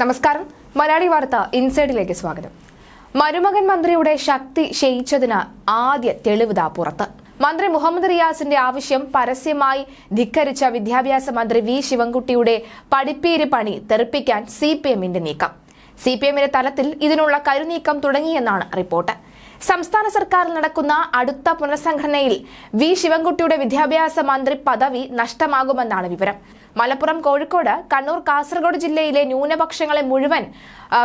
നമസ്കാരം. മലയാളി വാർത്ത ഇൻസൈഡിലേക്ക് സ്വാഗതം. മരുമകൻ മന്ത്രിയുടെ ശക്തി ക്ഷയിച്ചതിന് ആദ്യ തെളിവുതാ പുറത്ത്. മന്ത്രി മുഹമ്മദ് റിയാസിന്റെ ആവശ്യം പരസ്യമായി ധിക്കരിച്ച വിദ്യാഭ്യാസ മന്ത്രി വി ശിവൻകുട്ടിയുടെ പഠിപ്പീര് പണി തെറിപ്പിക്കാൻ സി പി എമ്മിന്റെ നീക്കം. സി പി എമ്മിന്റെ തലത്തിൽ ഇതിനുള്ള കരുനീക്കം തുടങ്ങിയെന്നാണ് റിപ്പോർട്ട്. സംസ്ഥാന സർക്കാരിൽ നടക്കുന്ന അടുത്ത പുനഃസംഘടനയിൽ വി ശിവൻകുട്ടിയുടെ വിദ്യാഭ്യാസ മന്ത്രി പദവി നഷ്ടമാകുമെന്നാണ് വിവരം. മലപ്പുറം കോഴിക്കോട് കണ്ണൂർ കാസർഗോഡ് ജില്ലയിലെ ന്യൂനപക്ഷങ്ങളെ മുഴുവൻ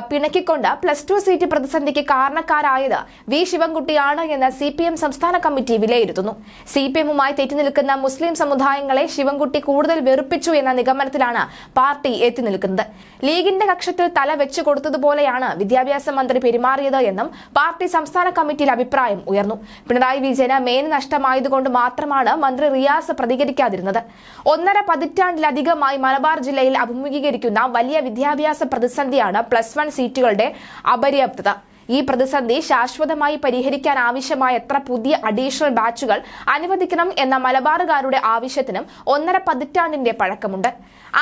പിണക്കിക്കൊണ്ട് പ്ലസ് ടു സീറ്റ് പ്രതിസന്ധിക്ക് കാരണക്കാരായത് വി ശിവൻകുട്ടിയാണ് എന്ന് സി പി എം സംസ്ഥാന കമ്മിറ്റി വിലയിരുത്തുന്നു. സി പി എമ്മുമായി തെറ്റിനിൽക്കുന്ന മുസ്ലിം സമുദായങ്ങളെ ശിവൻകുട്ടി കൂടുതൽ വെറുപ്പിച്ചു എന്ന നിഗമനത്തിലാണ് പാർട്ടി എത്തി നിൽക്കുന്നത്. ലീഗിന്റെ കക്ഷത്തിൽ തല വെച്ചു കൊടുത്തതുപോലെയാണ് വിദ്യാഭ്യാസ മന്ത്രി പെരുമാറിയത് എന്നും പാർട്ടി സംസ്ഥാന കമ്മിറ്റിയിൽ അഭിപ്രായം ഉയർന്നു. പിണറായി വിജയന് മേന് നഷ്ടമായതുകൊണ്ട് മാത്രമാണ് മന്ത്രി റിയാസ് പ്രതികരിക്കാതിരുന്നത്. ഒന്നര പതിറ്റാണ്ടിലധികമായി മലബാർ ജില്ലയിൽ അഭിമുഖീകരിക്കുന്ന വലിയ വിദ്യാഭ്യാസ പ്രതിസന്ധിയാണ് പ്ലസ് വൺ സീറ്റുകളുടെ അപര്യാപ്തത. ഈ പ്രതിസന്ധി ശാശ്വതമായി പരിഹരിക്കാൻ ആവശ്യമായ എത്ര പുതിയ അഡീഷണൽ ബാച്ചുകൾ അനുവദിക്കണം എന്ന മലബാറുകാരുടെ ആവശ്യത്തിനും ഒന്നര പതിറ്റാണ്ടിന്റെ പഴക്കമുണ്ട്.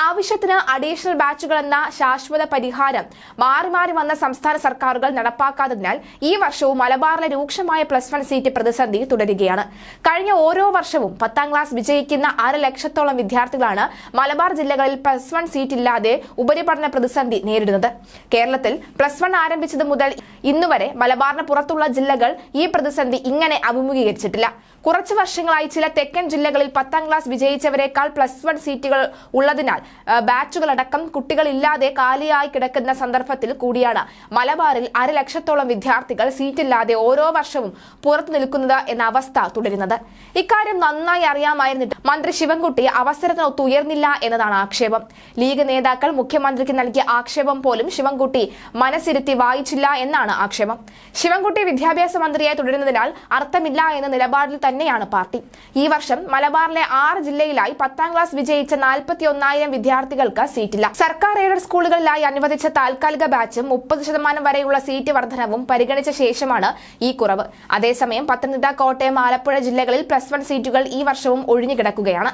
ആവശ്യത്തിന് അഡീഷണൽ ബാച്ചുകൾ എന്ന ശാശ്വത പരിഹാരം മാറി മാറി വന്ന സംസ്ഥാന സർക്കാരുകൾ നടപ്പാക്കാത്തതിനാൽ ഈ വർഷവും മലബാറിലെ രൂക്ഷമായ പ്ലസ് വൺ സീറ്റ് പ്രതിസന്ധി തുടരുകയാണ്. കഴിഞ്ഞ ഓരോ വർഷവും പത്താം ക്ലാസ് വിജയിക്കുന്ന അര ലക്ഷത്തോളം വിദ്യാർത്ഥികളാണ് മലബാർ ജില്ലകളിൽ പ്ലസ് വൺ സീറ്റ് ഇല്ലാതെ ഉപരിപഠന പ്രതിസന്ധി നേരിടുന്നത്. കേരളത്തിൽ പ്ലസ് വൺ ആരംഭിച്ചത് മുതൽ ഇന്നുവരെ മലബാറിന് പുറത്തുള്ള ജില്ലകൾ ഈ പ്രതിസന്ധി ഇങ്ങനെ അഭിമുഖീകരിച്ചിട്ടില്ല. കുറച്ചു വർഷങ്ങളായി ചില തെക്കൻ ജില്ലകളിൽ പത്താം ക്ലാസ് വിജയിച്ചവരെക്കാൾ പ്ലസ് വൺ സീറ്റുകൾ ഉള്ളതിനാൽ ബാച്ചുകളടക്കം കുട്ടികളില്ലാതെ കാലിയായി കിടക്കുന്ന സന്ദർഭത്തിൽ കൂടിയാണ് മലബാറിൽ അരലക്ഷത്തോളം വിദ്യാർത്ഥികൾ സീറ്റില്ലാതെ ഓരോ വർഷവും പുറത്തു നിൽക്കുന്നത് എന്ന അവസ്ഥ തുടരുന്നത്. ഇക്കാര്യം നന്നായി അറിയാമായിരുന്നിട്ട് മന്ത്രി ശിവൻകുട്ടി അവസരത്തിനൊത്ത് ഉയർന്നില്ല എന്നതാണ് ആക്ഷേപം. ലീഗ് നേതാക്കൾ മുഖ്യമന്ത്രിക്ക് നൽകിയ ആക്ഷേപം പോലും ശിവൻകുട്ടി മനസ്സിരുത്തി വായിച്ചില്ല എന്നാണ് ആക്ഷേപം. ശിവൻകുട്ടി വിദ്യാഭ്യാസ മന്ത്രിയായി തുടരുന്നതിനാൽ അർത്ഥമില്ല എന്ന നിലപാടിൽ തന്നെയാണ് പാർട്ടി. ഈ വർഷം മലബാറിലെ ആറ് ജില്ലയിലായി പത്താം ക്ലാസ് വിജയിച്ച നാൽപ്പത്തി ഒന്നായിരം വിദ്യാർത്ഥികൾക്ക് സീറ്റില്ല. സർക്കാർ എയ്ഡഡ് സ്കൂളുകളിലായി അനുവദിച്ച താൽക്കാലിക ബാച്ചും മുപ്പത് ശതമാനം വരെയുള്ള സീറ്റ് വർധനവും പരിഗണിച്ച ശേഷമാണ് ഈ കുറവ്. അതേസമയം പത്തനംതിട്ട കോട്ടയം ആലപ്പുഴ ജില്ലകളിൽ പ്ലസ് വൺ സീറ്റുകൾ ഈ വർഷവും ഒഴിഞ്ഞുകിടക്കുകയാണ്.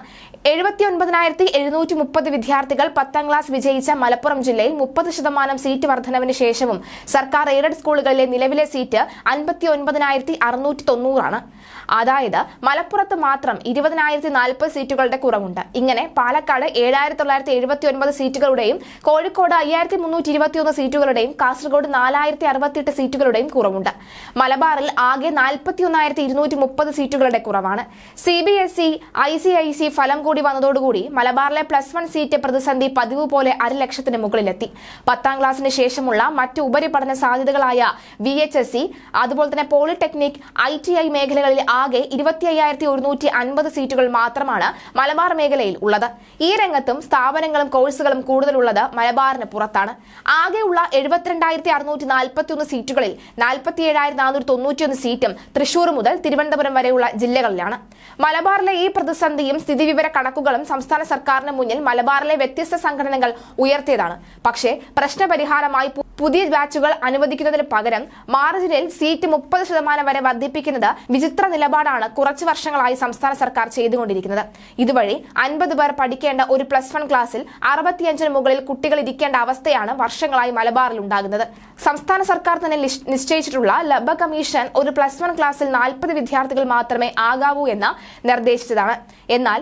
എഴുപത്തി ഒൻപതിനായിരത്തി എഴുന്നൂറ്റി മുപ്പത് വിദ്യാർത്ഥികൾ പത്താം ക്ലാസ് വിജയിച്ച മലപ്പുറം ജില്ലയിൽ മുപ്പത് ശതമാനം സീറ്റ് വർധനവിന് ശേഷവും സർക്കാർ എയ്ഡഡ് സ്കൂളുകളിലെ നിലവിലെ സീറ്റ് അൻപത്തി ഒൻപതിനായിരത്തി അറുന്നൂറ്റി തൊണ്ണൂറാണ് അതായത് മലപ്പുറത്ത് മാത്രം ഇരുപതിനായിരത്തി നാൽപ്പത് സീറ്റുകളുടെ കുറവുണ്ട്. ഇങ്ങനെ പാലക്കാട് ഏഴായിരത്തി തൊള്ളായിരത്തി എഴുപത്തി ഒൻപത് സീറ്റുകളുടെയും കോഴിക്കോട് അയ്യായിരത്തി മുന്നൂറ്റി ഇരുപത്തിയൊന്ന് സീറ്റുകളുടെയും കാസർഗോഡ് നാലായിരത്തി അറുപത്തിയെട്ട് സീറ്റുകളുടെയും കുറവുണ്ട്. മലബാറിൽ ആകെ നാൽപ്പത്തി ഒന്നായിരത്തി ഇരുന്നൂറ്റി മുപ്പത് സീറ്റുകളുടെ കുറവാണ്. C B S E I C I C ഫലം കൂടി വന്നതോടുകൂടി മലബാറിലെ പ്ലസ് വൺ സീറ്റ് പ്രതിസന്ധി പതിവ് പോലെ അരലക്ഷത്തിന് മുകളിലെത്തി. പത്താം ക്ലാസ്സിന് ശേഷമുള്ള മറ്റ് ഉപരിപഠന സാധ്യതകളായ വി എച്ച് എസ് സി അതുപോലെ തന്നെ പോളിടെക്നിക് ഐ ടി ഐ മേഖലകളിൽ ആകെ ഇരുപത്തി അയ്യായിരത്തി ഒരുന്നൂറ്റി അൻപത് സീറ്റുകൾ മാത്രമാണ് മലബാർ മേഖലയിൽ ഉള്ളത്. ഈ രംഗത്തും സ്ഥാപനങ്ങളും കോഴ്സുകളും കൂടുതലുള്ളത് മലബാറിന് പുറത്താണ്. ആകെയുള്ള എഴുപത്തിരണ്ടായിരത്തി അറുന്നൂറ്റി നാൽപ്പത്തി ഒന്ന് സീറ്റുകളിൽ നാൽപ്പത്തി ഏഴായിരത്തി നാനൂറ്റി തൊണ്ണൂറ്റിയൊന്ന് സീറ്റും തൃശൂർ മുതൽ തിരുവനന്തപുരം വരെയുള്ള ജില്ലകളിലാണ്. മലബാറിലെ ഈ പ്രതിസന്ധിയും സ്ഥിതിവിവര കണക്കുകളും സംസ്ഥാന സർക്കാരിന് മുന്നിൽ മലബാറിലെ വ്യത്യസ്ത സംഘടനകൾ ഉയർത്തിയതാണ്. പക്ഷേ പ്രശ്നപരിഹാരമായി പുതിയ ബാച്ചുകൾ അനുവദിക്കുന്നതിന് പകരം മാർജിനിൽ സീറ്റ് മുപ്പത് ശതമാനം വരെ വർദ്ധിപ്പിക്കുന്നത് വിചിത്ര നിലപാടാണ് കുറച്ചു വർഷങ്ങളായി സംസ്ഥാന സർക്കാർ ചെയ്തുകൊണ്ടിരിക്കുന്നത്. ഇതുവഴി അൻപത് പേർ പഠിക്കേണ്ട ഒരു പ്ലസ് വൺ ക്ലാസ്സിൽ അറുപത്തിയഞ്ചിന് മുകളിൽ കുട്ടികൾ ഇരിക്കേണ്ട അവസ്ഥയാണ് വർഷങ്ങളായി മലബാറിൽ ഉണ്ടാകുന്നത്. സംസ്ഥാന സർക്കാർ തന്നെ നിശ്ചയിച്ചിട്ടുള്ള ലബ കമ്മീഷൻ ഒരു പ്ലസ് വൺ ക്ലാസ്സിൽ നാൽപ്പത് വിദ്യാർത്ഥികൾ മാത്രമേ ആകാവൂ എന്ന് നിർദ്ദേശിച്ചതാണ്. എന്നാൽ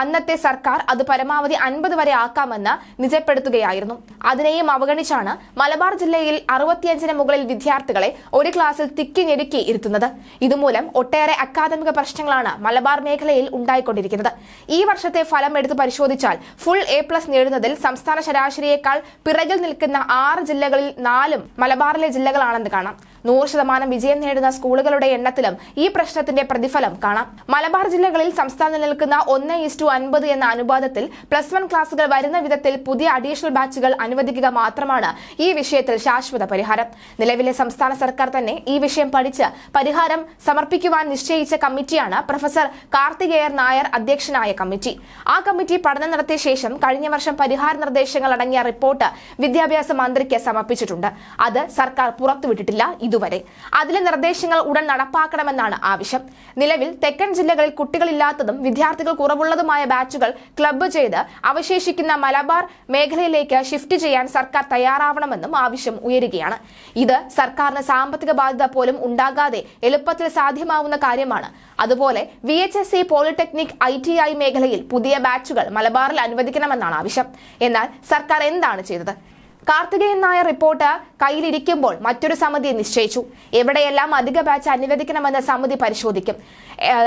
അന്നത്തെ സർക്കാർ അത് പരമാവധി അൻപത് വരെ ആക്കാമെന്ന് നിജപ്പെടുത്തുകയായിരുന്നു. അതിനെയും അവഗണിച്ചാണ് മലബാർ ജില്ലയിൽ അറുപത്തിയഞ്ചിന് മുകളിൽ വിദ്യാർത്ഥികളെ ഒരു ക്ലാസ്സിൽ തിക്കി ഞെരുക്കി ഇരുത്തുന്നത്. ഇതുമൂലം ഒട്ടേറെ അക്കാദമിക പ്രശ്നങ്ങളാണ് മലബാർ മേഖലയിൽ ഉണ്ടായിക്കൊണ്ടിരിക്കുന്നത്. ഈ വർഷത്തെ ഫലം എടുത്തു പരിശോധിച്ചാൽ ഫുൾ എ പ്ലസ് നേടുന്നതിൽ സംസ്ഥാന ശരാശരിയേക്കാൾ പിറകിൽ നിൽക്കുന്ന ആറ് ജില്ലകളിൽ നാലും മലബാറിലെ ജില്ലകളാണെന്ന് കാണാം. നൂറ് ശതമാനം വിജയം നേടുന്ന സ്കൂളുകളുടെ എണ്ണത്തിലും ഈ പ്രശ്നത്തിന്റെ പ്രതിഫലം കാണാം. മലബാർ ജില്ലകളിൽ സംസ്ഥാനം നിൽക്കുന്ന ഒന്ന് അൻപത് എന്ന അനുപാതത്തിൽ പ്ലസ് വൺ ക്ലാസുകൾ വരുന്ന വിധത്തിൽ പുതിയ അഡീഷണൽ ബാച്ചുകൾ അനുവദിക്കുക മാത്രമാണ് ഈ വിഷയത്തിൽ ശാശ്വത പരിഹാരം. നിലവിലെ സംസ്ഥാന സർക്കാർ തന്നെ ഈ വിഷയം പഠിച്ച് പരിഹാരം സമർപ്പിക്കുവാൻ നിശ്ചയിച്ച കമ്മിറ്റിയാണ് പ്രൊഫസർ കാർത്തികേയർ നായർ അധ്യക്ഷനായ കമ്മിറ്റി. ആ കമ്മിറ്റി പഠനം നടത്തിയ ശേഷം കഴിഞ്ഞ വർഷം പരിഹാര നിർദ്ദേശങ്ങൾ അടങ്ങിയ റിപ്പോർട്ട് വിദ്യാഭ്യാസ മന്ത്രിക്ക് സമർപ്പിച്ചിട്ടുണ്ട്. അത് സർക്കാർ പുറത്തുവിട്ടിട്ടില്ല. ഇതുവരെ. അതിലെ നിർദ്ദേശങ്ങൾ ഉടൻ നടപ്പാക്കണമെന്നാണ് ആവശ്യം. നിലവിൽ തെക്കൻ ജില്ലകളിൽ കുട്ടികളില്ലാത്തതും വിദ്യാർത്ഥികൾ കുറവുള്ളതുമായ ബാച്ചുകൾ ക്ലബ്ബ് ചെയ്ത് അവശേഷിക്കുന്ന മലബാർ മേഖലയിലേക്ക് ഷിഫ്റ്റ് ചെയ്യാൻ സർക്കാർ തയ്യാറാവണമെന്നും ആവശ്യം ഉയരുകയാണ്. ഇത് സർക്കാരിന് സാമ്പത്തിക ബാധ്യത പോലും ഉണ്ടാകാതെ എളുപ്പത്തിൽ സാധ്യമാവുന്ന കാര്യമാണ്. അതുപോലെ V H S C polytechnic I T I മേഖലയിൽ പുതിയ ബാച്ചുകൾ മലബാറിൽ അനുവദിക്കണമെന്നാണ് ആവശ്യം. എന്നാൽ സർക്കാർ എന്താണ് ചെയ്തത്? കാർത്തികേയൻ നായർ റിപ്പോർട്ട് കയ്യിലിരിക്കുമ്പോൾ മറ്റൊരു സമിതി നിശ്ചയിച്ചു. എവിടെയെല്ലാം അധിക ബാച്ച് അനുവദിക്കണമെന്ന് സമിതി പരിശോധിക്കും.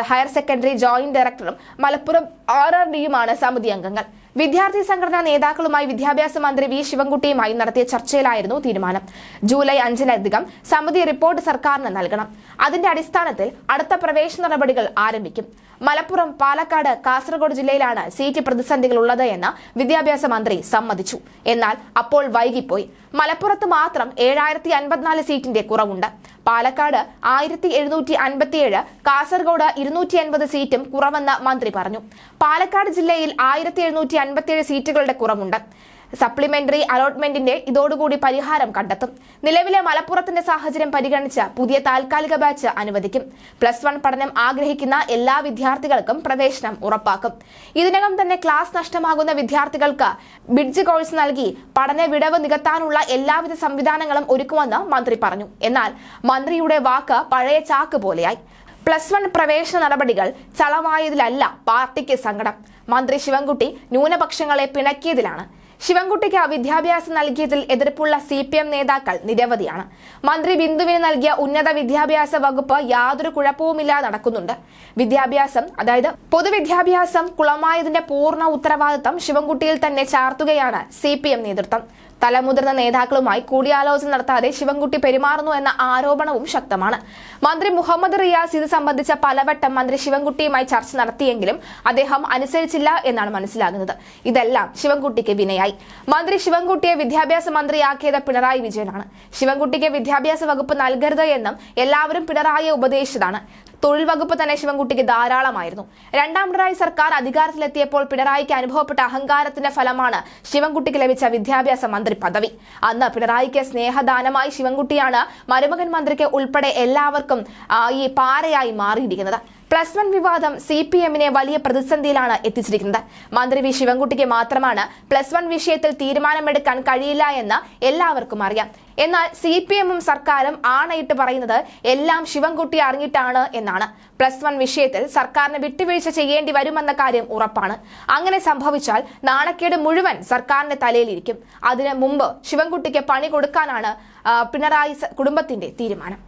ഹയർ സെക്കൻഡറി ജോയിന്റ് ഡയറക്ടറും മലപ്പുറം ആർ ആർ ഡിയുമാണ് സമിതി അംഗങ്ങൾ. വിദ്യാർത്ഥി സംഘടനാ നേതാക്കളുമായി വിദ്യാഭ്യാസ മന്ത്രി വി ശിവൻകുട്ടിയുമായി നടത്തിയ ചർച്ചയിലായിരുന്നു തീരുമാനം. ജൂലൈ അഞ്ചിനധികം സമിതി റിപ്പോർട്ട് സർക്കാരിന് നൽകണം. അതിന്റെ അടിസ്ഥാനത്തിൽ അടുത്ത പ്രവേശന നടപടികൾ ആരംഭിക്കും. മലപ്പുറം പാലക്കാട് കാസർഗോഡ് ജില്ലയിലാണ് സീറ്റ് പ്രതിസന്ധികൾ ഉള്ളത് എന്ന് വിദ്യാഭ്യാസ മന്ത്രി സമ്മതിച്ചു. എന്നാൽ അപ്പോൾ വൈകിപ്പോയി. മലപ്പുറത്ത് മാത്രം ഏഴായിരത്തി അൻപത്തിനാല് സീറ്റിന്റെ കുറവുണ്ട്. പാലക്കാട് ആയിരത്തി എഴുന്നൂറ്റി അൻപത്തിയേഴ് കാസർഗോഡ് ഇരുന്നൂറ്റി അൻപത് സീറ്റും കുറവെന്ന് മന്ത്രി പറഞ്ഞു. പാലക്കാട് ജില്ലയിൽ ആയിരത്തി എഴുന്നൂറ്റി അൻപത്തിയേഴ് സീറ്റുകളുടെ കുറവുണ്ട്. സപ്ലിമെന്ററി അലോട്ട്മെന്റിന്റെ ഇതോടുകൂടി പരിഹാരം കണ്ടെത്തും. നിലവിലെ മലപ്പുറത്തിന്റെ സാഹചര്യം പരിഗണിച്ച് പുതിയ താൽക്കാലിക ബാച്ച് അനുവദിക്കും. പ്ലസ് വൺ പഠനം ആഗ്രഹിക്കുന്ന എല്ലാ വിദ്യാർത്ഥികൾക്കും പ്രവേശനം ഉറപ്പാക്കും. ഇതിനകം തന്നെ ക്ലാസ് നഷ്ടമാകുന്ന വിദ്യാർത്ഥികൾക്ക് ബിഡ്ജ് കോഴ്സ് നൽകി പഠന വിടവ് നികത്താനുള്ള എല്ലാവിധ സംവിധാനങ്ങളും ഒരുക്കുമെന്ന് മന്ത്രി പറഞ്ഞു. എന്നാൽ മന്ത്രിയുടെ വാക്ക് പഴയ ചാക്ക് പോലെയായി. പ്ലസ് വൺ പ്രവേശന നടപടികൾ ചളമായതിലല്ല പാർട്ടിക്ക് സങ്കടം. മന്ത്രി ശിവൻകുട്ടി ന്യൂനപക്ഷങ്ങളെ പിണക്കിയതിലാണ്. ശിവൻകുട്ടിക്ക് വിദ്യാഭ്യാസം നൽകിയതിൽ എതിർപ്പുള്ള സി പി എം നേതാക്കൾ നിരവധിയാണ്. മന്ത്രി ബിന്ദുവിന് നൽകിയ ഉന്നത വിദ്യാഭ്യാസ വകുപ്പ് യാതൊരു കുഴപ്പവുമില്ലാതെ നടക്കുന്നുണ്ട്. വിദ്യാഭ്യാസം അതായത് പൊതുവിദ്യാഭ്യാസം കുളമായതിന്റെ പൂർണ ഉത്തരവാദിത്തം ശിവൻകുട്ടിയിൽ തന്നെ ചാർത്തുകയാണ് സി നേതൃത്വം. തലമുതിർന്ന നേതാക്കളുമായി കൂടിയാലോചന നടത്താതെ ശിവൻകുട്ടി പെരുമാറുന്നു എന്ന ആരോപണവും ശക്തമാണ്. മന്ത്രി മുഹമ്മദ് റിയാസ് ഇത് സംബന്ധിച്ച പലവട്ടം മന്ത്രി ശിവൻകുട്ടിയുമായി ചർച്ച നടത്തിയെങ്കിലും അദ്ദേഹം അനുസരിച്ചില്ല എന്നാണ് മനസ്സിലാകുന്നത്. ഇതെല്ലാം ശിവൻകുട്ടിക്ക് വിനയായി. മന്ത്രി ശിവൻകുട്ടിയെ വിദ്യാഭ്യാസ മന്ത്രിയാക്കിയത് പിണറായി വിജയനാണ്. ശിവൻകുട്ടിക്ക് വിദ്യാഭ്യാസ വകുപ്പ് നൽകരുത് എന്നും എല്ലാവരും പിണറായിയെ ഉപദേശിച്ചതാണ്. തൊഴിൽ വകുപ്പ് തന്നെ ശിവൻകുട്ടിക്ക് ധാരാളമായിരുന്നു. രണ്ടാം പിണറായി സർക്കാർ അധികാരത്തിലെത്തിയപ്പോൾ പിണറായിക്ക് അനുഭവപ്പെട്ട അഹങ്കാരത്തിന്റെ ഫലമാണ് ശിവൻകുട്ടിക്ക് ലഭിച്ച വിദ്യാഭ്യാസ മന്ത്രി പദവി. അന്ന് പിണറായിക്ക് സ്നേഹദാനമായി ശിവൻകുട്ടിയാണ് മരുമകൻ മന്ത്രിക്ക് ഉൾപ്പെടെ എല്ലാവർക്കും ഈ പാരയായി മാറിയിരിക്കുന്നത്. പ്ലസ് വൺ വിവാദം സി പി എമ്മിനെ വലിയ പ്രതിസന്ധിയിലാണ് എത്തിച്ചിരിക്കുന്നത്. മന്ത്രി വി ശിവൻകുട്ടിക്ക് മാത്രമാണ് പ്ലസ് വൺ വിഷയത്തിൽ തീരുമാനമെടുക്കാൻ കഴിയില്ല എന്ന് എല്ലാവർക്കും അറിയാം. എന്നാൽ സി പി എമ്മും സർക്കാരും ആണയിട്ട് പറയുന്നത് എല്ലാം ശിവൻകുട്ടി അറിഞ്ഞിട്ടാണ് എന്നാണ്. പ്ലസ് വൺ വിഷയത്തിൽ സർക്കാരിന് വിട്ടുവീഴ്ച ചെയ്യേണ്ടി വരുമെന്ന കാര്യം ഉറപ്പാണ്. അങ്ങനെ സംഭവിച്ചാൽ നാണക്കേട് മുഴുവൻ സർക്കാരിന്റെ തലയിലിരിക്കും. അതിന് മുമ്പ് ശിവൻകുട്ടിക്ക് പണി കൊടുക്കാനാണ് പിണറായി കുടുംബത്തിന്റെ തീരുമാനം.